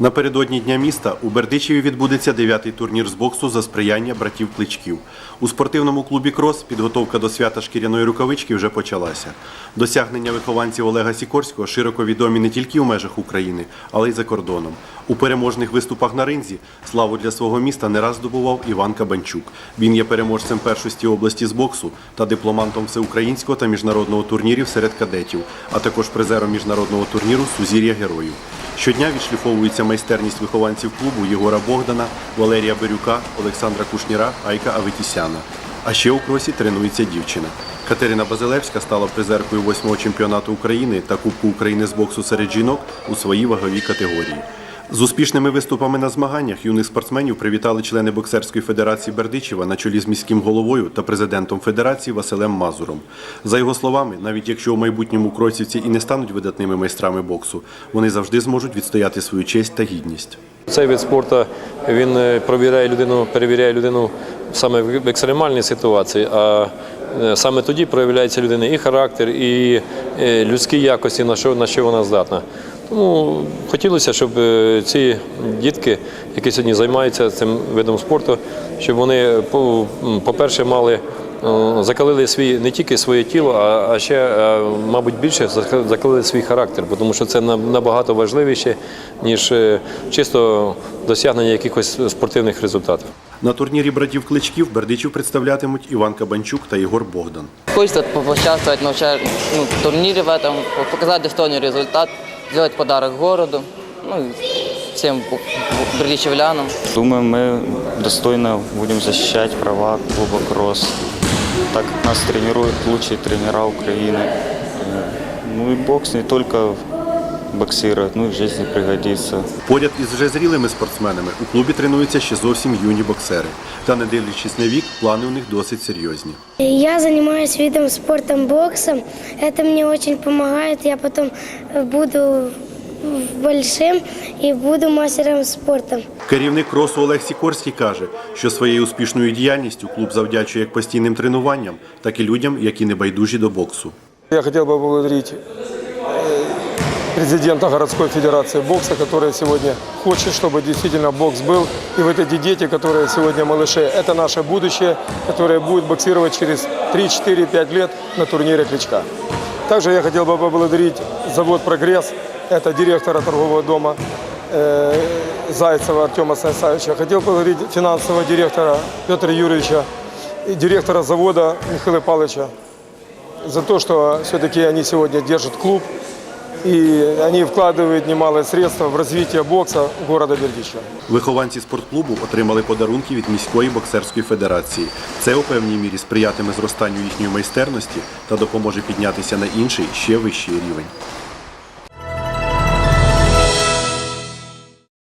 Напередодні Дня міста у Бердичеві відбудеться дев'ятий турнір з боксу за сприяння братів Кличків. У спортивному клубі Крос підготовка до свята шкіряної рукавички вже почалася. Досягнення вихованців Олега Сікорського широко відомі не тільки у межах України, але й за кордоном. У переможних виступах на ринзі славу для свого міста не раз здобував Іван Кабанчук. Він є переможцем першості області з боксу та дипломантом всеукраїнського та міжнародного турнірів серед кадетів, а також призером міжнародного турніру Сузір'я героїв. Щодня відшліфовується майстерність вихованців клубу Єгора Богдана, Валерія Бирюка, Олександра Кушніра, Айка Аветісяна. А ще у кросі тренується дівчина. Катерина Базилевська стала призеркою восьмого чемпіонату України та Кубку України з боксу серед жінок у своїй ваговій категорії. З успішними виступами на змаганнях юних спортсменів привітали члени боксерської федерації Бердичева на чолі з міським головою та президентом федерації Василем Мазуром. За його словами, навіть якщо у майбутньому кросівці і не стануть видатними майстрами боксу, вони завжди зможуть відстояти свою честь та гідність. Цей вид спорту він е, провіряє людину, перевіряє людину саме в екстремальній ситуації, а е, саме тоді проявляється людини і характер, і е, людські якості, на що, на що вона здатна. Тому хотілося, щоб е, ці дітки, які сьогодні займаються цим видом спорту, щоб вони, по-перше, мали е, закалили свій не тільки своє тіло, а, ще, е, мабуть, більше зак- закалили свій характер, тому що це на- набагато важливіше, ніж чисто досягнення якихось спортивних результатів. На турнірі братів Кличків Бердичів представлятимуть Іван Кабанчук та Єгор Богдан. Хочется по- поучаствовать на ну, в турнире в этом, по- показать достойный результат, сделать подарок городу, ну всем бу- Думаю, мы достойно будем защищать права клуба «Кросс». Так нас тренируют лучшие тренера Украины. Ну и бокс не только боксирует, ну и в жизни пригодится. Поряд із вже зрілими спортсменами у клубі тренуються ще зовсім юні боксери. Та не дивлячись на вік, плани у них досить серйозні. Я занимаюсь видом спортом боксом. Это мне очень помогает. Я потом буду большим и буду мастером спорта. Керівник кросу Олег Сікорський каже, що своєю успішною діяльністю клуб завдячує як постійним тренуванням, так і людям, які не байдужі до боксу. Я хотел бы поблагодарить э, президента городской федерации бокса, который сегодня хочет, чтобы действительно бокс был. И вот эти дети, которые сегодня малыши, это наше будущее, которые будут боксировать через 3, 4, 5 лет на турнире Кличка. Также я хотел бы поблагодарить завод «Прогресс», это директора торгового дома э, Зайцева Артема Станиславовича. Хотел поблагодарить финансового директора Петра Юрьевича и директора завода Михаила Павловича за то, что все-таки они сегодня держат клуб, и они вкладывают немалые средства в развитие бокса города Бердичева. Вихованці спортклубу отримали подарунки від міської боксерської федерації. Це у певній мірі сприятиме зростанню їхньої майстерності та допоможе піднятися на інший ще вищий рівень.